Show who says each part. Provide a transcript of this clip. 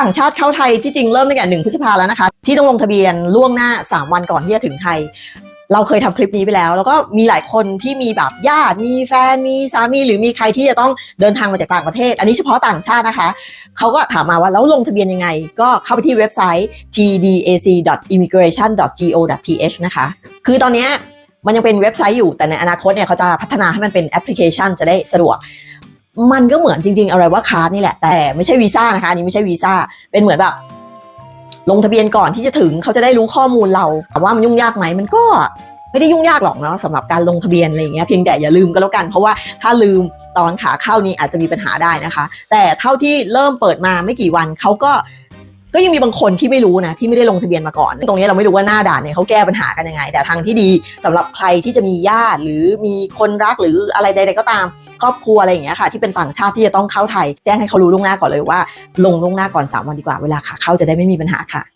Speaker 1: ต่างชาติเข้าไทยที่จริงเริ่มตั้งแต่หนึ่งพฤษภาแล้วนะคะ ที่ต้องลงทะเบียนล่วงหน้า 3 วันก่อนที่จะถึงไทย เราเคยทำคลิปนี้ไปแล้ว แล้วก็มีหลายคนที่มีแบบญาติมีแฟนมีสามีหรือมีใครที่จะต้องเดินทางมาจากต่างประเทศ อันนี้เฉพาะต่างชาตินะคะเขาก็ถามมาว่าแล้วลงทะเบียนยังไง ก็เข้าไปที่เว็บไซต์ tdac.immigration.go.th นะคะ คือตอนนี้มันยังเป็นเว็บไซต์อยู่แต่ในอนาคตเนี่ยเขาจะพัฒนาให้มันเป็นแอปพลิเคชันจะได้สะดวก มันก็เหมือนจริง ๆ อะไรว่าคาร์ดนี่แหละ แต่ไม่ใช่วีซ่านะคะนี้ไม่ใช่วีซ่าเป็นเหมือนแบบ ลงทะเบียนก่อนที่จะถึงเขาจะได้รู้ข้อมูลเราแต่ว่ามันยุ่งยากไหมมันก็ไม่ได้ยุ่งยากหรอกเนาะสำหรับการลงทะเบียนอะไรอย่างเงี้ยเพียงแต่อย่าลืมก็แล้วกัน เพราะว่าถ้าลืมตอนขาเข้านี่อาจจะมีปัญหาได้นะคะ แต่เท่าที่เริ่มเปิดมาไม่กี่วันเขาก็ ก็ยังมีบางคนที่ไม่รู้นะที่ไม่ได้ลงทะเบียนมาก่อน ตรงนี้เราไม่รู้ว่าหน้าด่านเนี่ยเขาแก้ปัญหากันยังไง แต่ทางที่ดีสำหรับใครที่จะมีญาติหรือมีคนรักหรืออะไรใด ๆ ก็ตามครอบครัวอะไรอย่างเงี้ยค่ะที่เป็นต่างชาติที่จะต้องเข้าไทย แจ้งให้เขารู้ล่วงหน้าก่อนเลยว่า ลงล่วงหน้าก่อน 3 วันดีกว่าเวลาขาเข้าจะได้ไม่มีปัญหาค่ะ